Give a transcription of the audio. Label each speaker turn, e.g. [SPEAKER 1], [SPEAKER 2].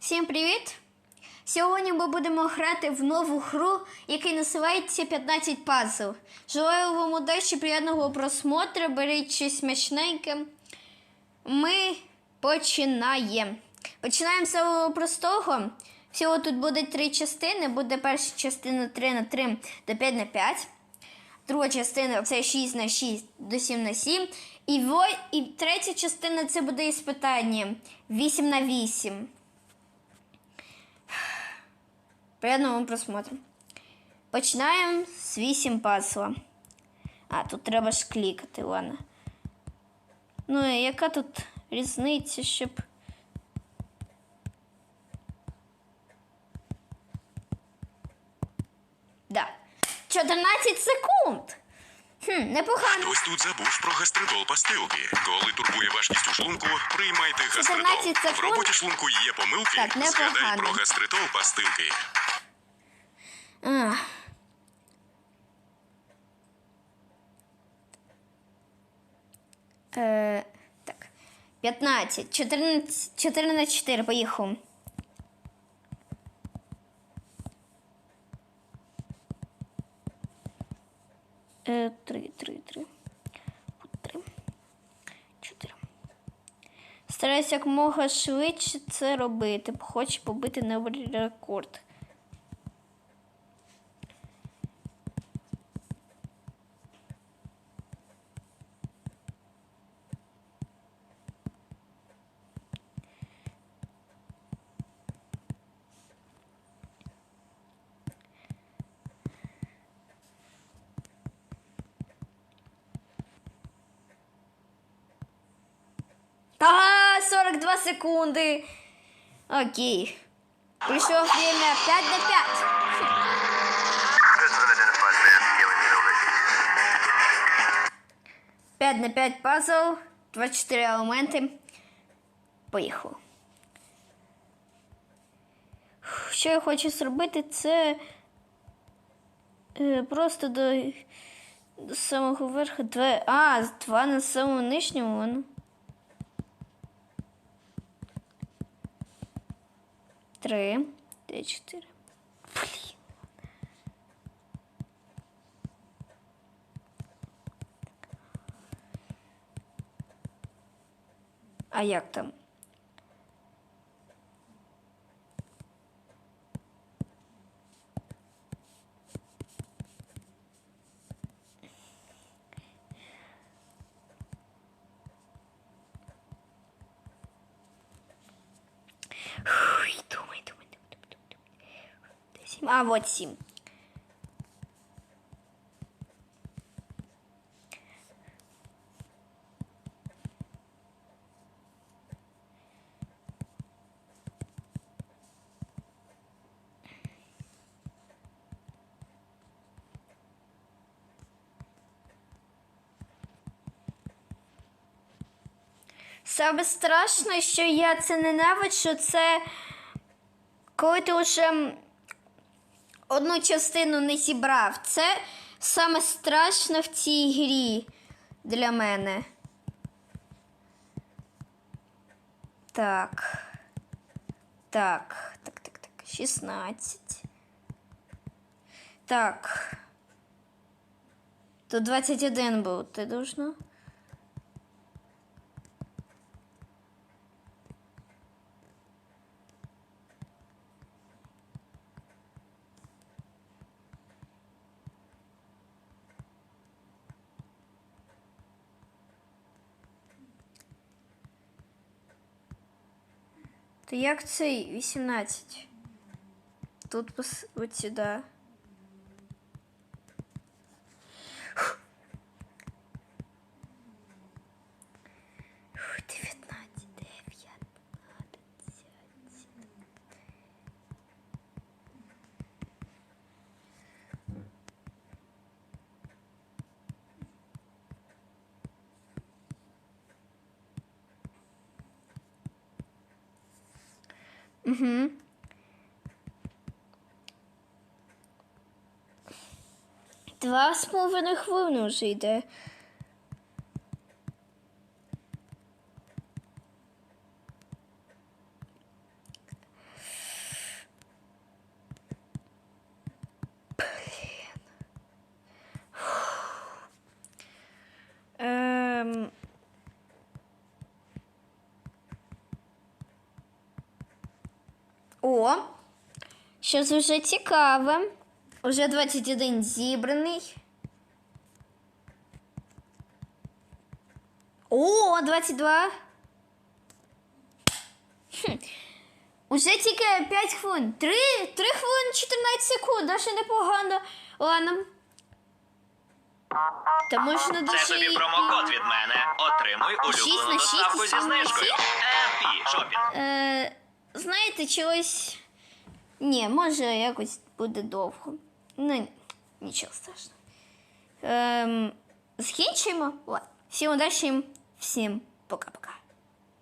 [SPEAKER 1] Всім привіт! Сьогодні ми будемо грати в нову гру, яка називається 15 пазл. Желаю вам удачі, приємного просмотру, беріть щось смачненьке. Ми починаємо. Починаємо з самого простого. Всього тут буде три частини. Буде перша частина 3 на 3 до 5 на 5. Друга частина це 6 на 6 до 7 на 7. І, во... і третя частина це буде іспитання 8 на 8. Приємного вам просмотру. Починаємо з 8 пазла. А, тут треба ж клікати, ладно. Ну, і яка тут різниця, щоб. Да. 14 секунд. Хм, непогано.
[SPEAKER 2] Хтось тут забув про гастритол пастилки. Коли турбує важкість у шлунку, приймайте гастритол.
[SPEAKER 1] 14
[SPEAKER 2] В
[SPEAKER 1] секунд.
[SPEAKER 2] роботі шлунку є помилки.
[SPEAKER 1] Так, непогано.
[SPEAKER 2] Згадай про гастритол пастилки.
[SPEAKER 1] Е, так. 15. 14, 14 4. Поїхав. Е, 3, 3, 3. 3. 4. Старайся якомога швидше це робити. Хоч побити новий рекорд. Ага, 42 секунди. Окей. Пришло время 5 на 5.
[SPEAKER 3] There's an unidentified man scaling the building.
[SPEAKER 1] 5 на 5 пазл, 24 елементи. Поїхали. Що я хочу зробити, це е, просто до, до самого верху. Два, а, два на самому нижньому. 3, Т4. Блин. А як там? А, вот сім. Саме страшне, що я це ненавиджу, це коли ти вже одну частину не зібрав. Це саме страшне в цій грі для мене. Так. Так, так, так, так. 16. Так. Тут 21 був, ти должно? Реакций 18. Тут вот сюда. Фу, 19. Угу. Два з половиною хвилини вже йде. О, щось вже цікаве. Уже 21 зібраний. О, 22. Хм. Уже тільки 5 хвилин. 3, 3 хвилини 14 секунд, даже непогано. Ладно. Та можна
[SPEAKER 4] Це тобі промокод від мене. Отримуй
[SPEAKER 1] на
[SPEAKER 4] улюблену доставку зі знижкою. Епі шопінг.
[SPEAKER 1] Е, знаєте, чогось. Ні, може якось буде довго. Ну, нічого страшного. Ем, закінчуємо. Ладно. Всім удачі, всім пока-пока.